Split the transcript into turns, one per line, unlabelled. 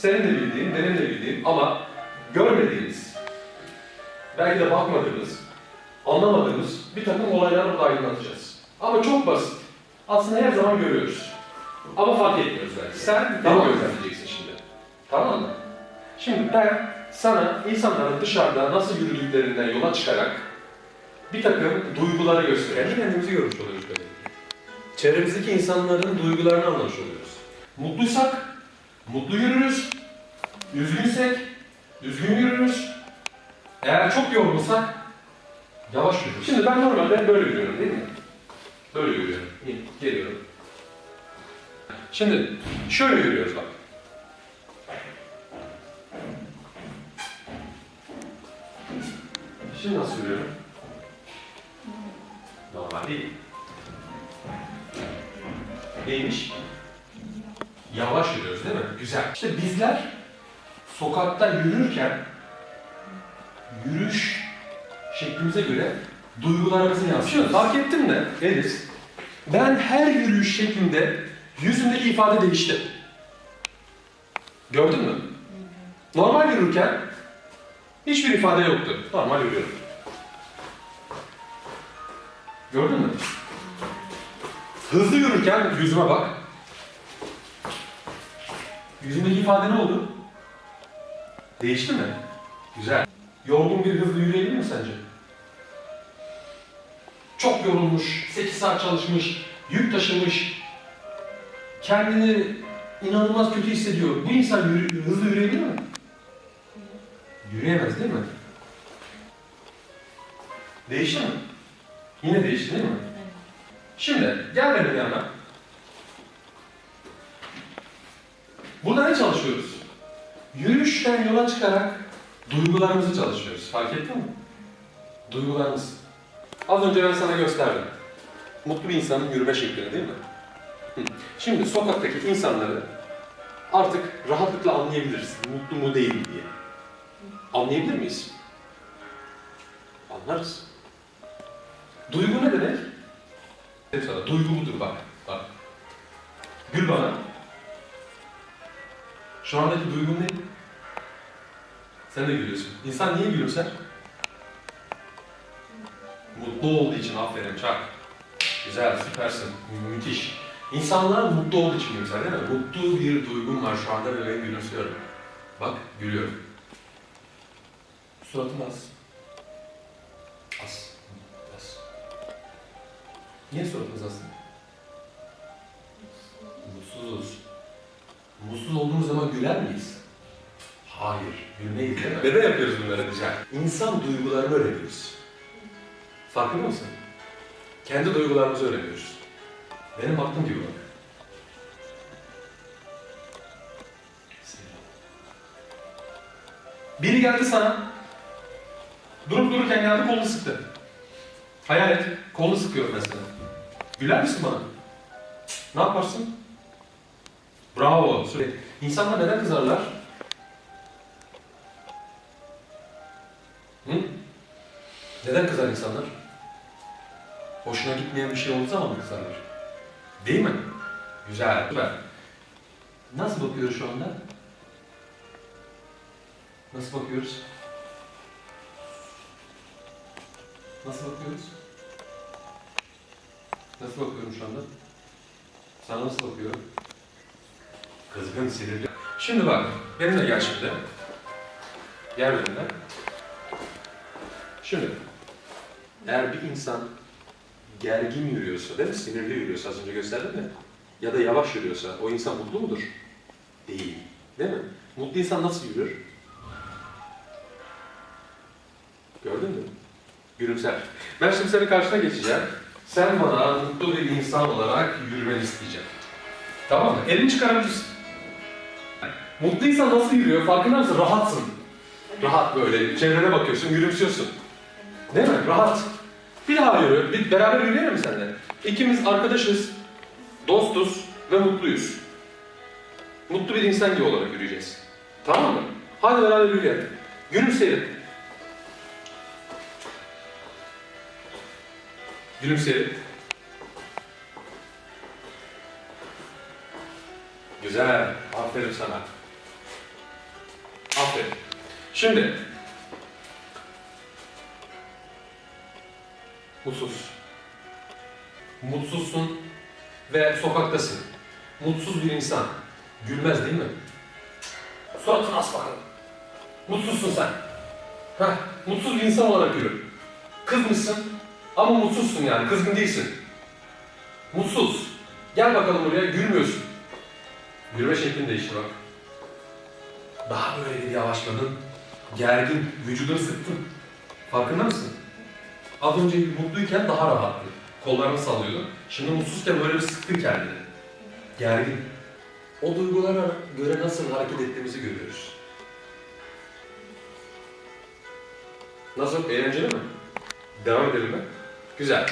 senin de bildiğin, benim de bildiğim ama görmediğimiz, belki de bakmadığımız, anlamadığımız bir takım olayları burada aydınlatacağız. Ama çok basit. Aslında her zaman görüyoruz. Ama fark etmiyoruz belki. Sen
Tamam.
beni gözlemleyeceksin şimdi. Tamam mı? Şimdi ben sana insanların dışarıda nasıl yürüdüklerinden yola çıkarak bir takım duyguları göstereceğim.
Kendi kendimizi görmüş oluyoruz böyle. Çevremizdeki insanların duygularını anlamış oluyoruz.
Mutluysak mutlu yürürüz. Üzgünsek düzgün yürürüz. Eğer çok yorgunsak yavaş yürürüz. Şimdi ben normalde böyle yürüyorum değil mi? Böyle yürüyorum. İyi, Geliyorum. Şimdi şöyle yürüyoruz bak. Şimdi nasıl yürüyorum? Normal değil. Neymiş? Yavaş yürüyoruz değil mi? Güzel. İşte bizler sokakta yürürken yürüyüş şeklimize göre duygularımızı yansıtıyoruz. Fark ettin mi Deniz? Ben her yürüyüş şeklinde yüzümdeki ifade değişti. Gördün mü? Normal yürürken hiçbir ifade yoktu. Normal yürüyorum. Gördün mü? Hızlı yürürken yüzüme bak. Yüzündeki ifade ne oldu? Değişti mi? Güzel. Yorgun bir hızlı yürüyebilir mi sence? Çok yorulmuş, 8 saat çalışmış, yük taşımış, kendini inanılmaz kötü hissediyor. Bu insan yürü- hızlı yürüyebilir mi? Yürüyemez değil mi? Değişti mi? Yine değişti değil mi? Şimdi gel benim yanıma. Burada ne çalışıyoruz? Yürüyüşten yola çıkarak duygularımızı çalışıyoruz. Fark ettin mi? Duygularımız. Az önce ben sana gösterdim. Mutlu bir insanın yürüme şeklini değil mi? Şimdi sokaktaki insanları artık rahatlıkla anlayabiliriz. Mutlu mu değil mi diye. Anlayabilir miyiz? Anlarız. Duygu ne demek? Dedim sana, duygu budur bak. Şu andaki duygun ne? Sen de gülüyorsun. İnsan niye gülümser? Mutlu olduğu için aferin çak. Güzel, süpersin, mü- müthiş. İnsanlar mutlu olduğu için gülümser değil mi? Mutlu bir duygum var şu anda ve ben gülümsüyorum. Bak, gülüyorum. Suratın az. Az. Az. Niye suratınız az? Mutsuz olduğumuz zaman güler miyiz? Hayır, gülmeyiz değil mi? Neden yapıyoruz bunları güzel? İnsan duygularını öğreniyoruz. Farkında mısın? Kendi duygularımızı öğreniyoruz. Benim baktığım gibi bak. Biri geldi sana, durup dururken geldi kolunu sıktı. Hayal et, kolunu sıkıyor mesela. Güler misin bana? Ne yaparsın? Bravo. İnsanlar neden kızarlar? Hı? Neden kızar insanlar? Hoşuna gitmeyen bir şey olduğu zaman mı kızarlar? Değil mi? Güzel, süper. Nasıl bakıyoruz şu anda? Nasıl bakıyoruz? Nasıl bakıyoruz? Nasıl bakıyorum şu anda? Sana nasıl bakıyorum? Kızgın, sinirli. Şimdi bak, benimle gel şimdi. Gel benimle. Şimdi, eğer bir insan gergin yürüyorsa, değil mi? Sinirli yürüyorsa, az önce gösterdim mi? Ya da yavaş yürüyorsa, o insan mutlu mudur? Değil. Değil mi? Mutlu insan nasıl yürür? Gördün mü? Gülümser. Ben şimdi senin karşına geçeceğim. Sen bana mutlu bir insan olarak yürümeni isteyeceğim. Tamam mı? Elini çıkarabilirsin. Mutlu insan nasıl yürüyor? Farkında mısın? Rahatsın. Rahat böyle. Çevrene bakıyorsun, gülümsüyorsun. Değil mi? Rahat. Bir daha yürü. Bir beraber yürüyelim mi seninle? İkimiz arkadaşız, dostuz ve mutluyuz. Mutlu bir insan gibi olarak yürüyeceğiz. Tamam mı? Hadi beraber yürüyelim. Gülümseyelim. Gülümseyelim. Güzel. Aferin sana. Şimdi. Mutsuz. Mutsuzsun ve sokaktasın. Mutsuz bir insan. Gülmez değil mi? Suratını as bakalım. Mutsuzsun sen. Heh, mutsuz bir insan olarak yürü. Kızmışsın ama mutsuzsun yani, kızgın değilsin. Mutsuz. Gel bakalım buraya, gülmüyorsun. Yürüme şeklin değişti bak. Daha böyle bir yavaşladın. Gergin, vücudunu sıktın. Farkında mısın? Az önce mutluyken daha rahattı. Kollarını sallıyordu. Şimdi mutsuzken böyle bir sıktın kendini. Gergin. O duygulara göre nasıl hareket ettiğimizi görüyoruz. Nasıl? Eğlenceli mi? Devam edelim mi? Güzel.